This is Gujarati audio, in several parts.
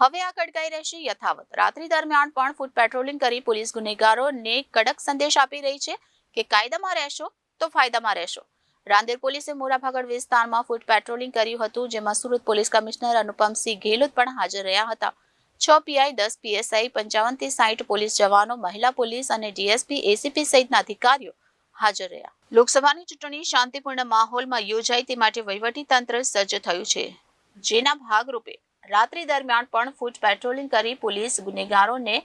હવે આ કડકાઈ રહેશે યથાવત. રાત્રિ દરમિયાન પણ ફૂટ પેટ્રોલિંગ કરી પોલીસ ગુનેગારોને કડક સંદેશ આપી રહી છે કે કાયદામાં રહેશો તો ફાયદામાં રહેશો. રાંદેર પોલીસે મોરાભાગળ વિસ્તારમાં ફૂટ પેટ્રોલિંગ કર્યું હતું, જેમાં સુરત પોલીસ કમિશનર અનુપમસિંહ ગેહલોત પણ હાજર રહ્યા હતા. છ પીઆઈ દસ પીએસઆઈ પંચાવનથી સાઠ પોલીસ જવાનો, મહિલા પોલીસ અને ડીએસપી એસીપી સહિતના અધિકારીઓ હાજર રહ્યા. લોકસભાની ચૂંટણી શાંતિપૂર્ણ માહોલમાં યોજાય તે માટે વહીવટી તંત્ર સજ્જ થયું છે. જેના ભાગરૂપે રાત્રિ દરમિયાન પણ ફૂટ પેટ્રોલિંગ કરી પોલીસ ગુનેગારોને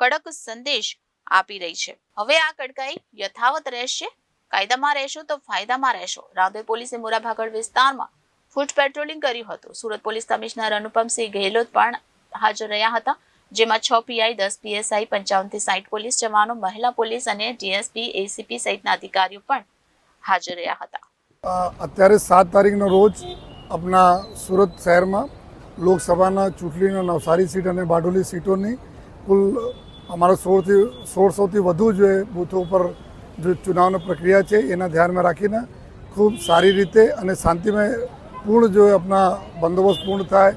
કડક સંદેશ આપી રહી છે. હવે આ કડકાઈ યથાવત રહેશે? કાયદામાં રહેશો તો ફાયદામાં રહેશો. રાંદેર પોલીસે મોરાભાગળ વિસ્તારમાં ફૂટ પેટ્રોલિંગ કર્યું હતું. સુરત પોલીસ કમિશનર અનુપમસિંહ ગેહલોત પણ હાજર રહ્યા હતા, જેમાં છ પીઆઈ દસ પીએસઆઈ પંચાવનથી સાઠ પોલીસ જવાનો, મહિલા પોલીસ અને ડીએસપી એસીપી સહિતના અધિકારીઓ પણ હાજર રહ્યા હતા. અત્યારે સાત તારીખનો રોજ આપણા સુરત શહેરમાં લોકસભાના ચૂંટણીના નવસારી સીટ અને બારડોલી સીટોની કુલ અમારા સોળથી સોળસોથી વધુ જે બૂથો ઉપર જે ચુનાવની પ્રક્રિયા છે, એના ધ્યાનમાં રાખીને ખૂબ સારી રીતે અને શાંતિમય પૂર્ણ જો આપણા બંદોબસ્ત પૂર્ણ થાય,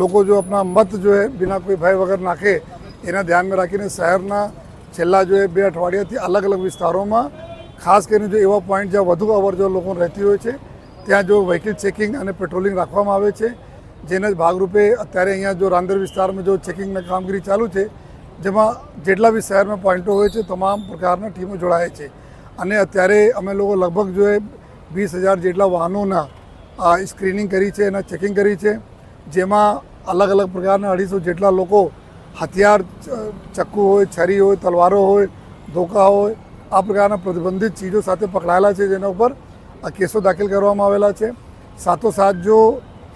લોકો જો આપણા મત જો બિના કોઈ ભય વગર નાખે, એના ધ્યાનમાં રાખીને શહેરના છેલ્લા જો બે અઠવાડિયાથી અલગ અલગ વિસ્તારોમાં, ખાસ કરીને જો એવા પોઈન્ટ જ્યાં વધુ અવર જો લોકો રહેતી હોય છે, ત્યાં જો વ્હીકલ ચેકિંગ અને પેટ્રોલિંગ રાખવામાં આવે છે જેના ભાગરૂપે અત્યારે અહીંયા જો રાંદેર વિસ્તારમાં જો ચેકિંગની કામગીરી ચાલુ છે, જેમાં જેટલા બી શહેરમાં પોઈન્ટો હોય છે, તમામ પ્રકારના ટીમો જોડાય છે. અને અત્યારે અમે લોકો લગભગ જો એ વીસ હજાર જેટલા વાહનોના સ્ક્રીનિંગ કરી છે એના ચેકિંગ કરી છે, જેમાં અલગ અલગ પ્રકારના અઢીસો જેટલા લોકો હથિયાર ચક્કુ હોય, છરી હોય, તલવારો હોય, ધોકા હોય, આ પ્રકારના પ્રતિબંધિત ચીજો સાથે પકડાયેલા છે, જેના ઉપર આ કેસો દાખલ કરવામાં આવેલા છે. સાથોસાથ જો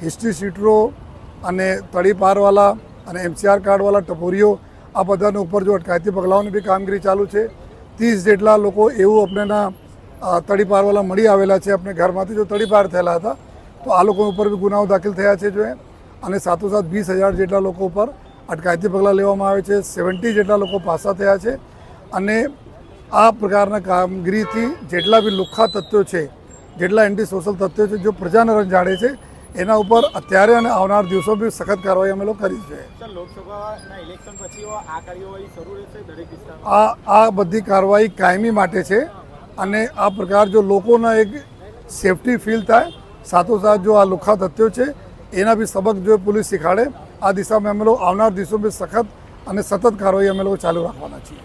હિસ્ટ્રી શીટરો અને તડી પારવાલા અને એમસીઆર કાર્ડવાળા ટપોરીઓ આ બધાના ઉપર જો અટકાયતી પગલાઓની બી કામગીરી ચાલુ છે. ત્રીસ જેટલા લોકો એવું આપણેના તળી તડી પારવાલા મળી આવેલા છે આપણે ઘરમાંથી જો તળીપાર થયેલા હતા, તો આ લોકો ઉપર બી ગુનાઓ દાખલ થયા છે જો અને સાથોસાથ વીસ હજાર જેટલા લોકો ઉપર અટકાયતી પગલાં લેવામાં આવે છે. સેવન્ટી જેટલા લોકો પાસા થયા છે. અને આ પ્રકારના કામગીરીથી જેટલા બી લુખ્ખા તત્વો છે, જેટલા એન્ટી સોશિયલ તત્વો છે, જો પ્રજાને રંજાડે છે એના ઉપર અત્યારે અને આવનાર દિવસો બી સખત કાર્યવાહી અમે લોકો કરી છે. આ આ બધી કાર્યવાહી કાયમી માટે છે અને આ પ્રકાર જો લોકોના એક સેફટી ફીલ થાય સાથોસાથ જો આ લુખ્ખા તથ્યો છે એના બી સબક જો પોલીસ શીખાડે આ દિશામાં અમે લોકો આવનાર દિવસો બી સખત અને સતત કાર્યવાહી અમે લોકો ચાલુ રાખવાના છીએ.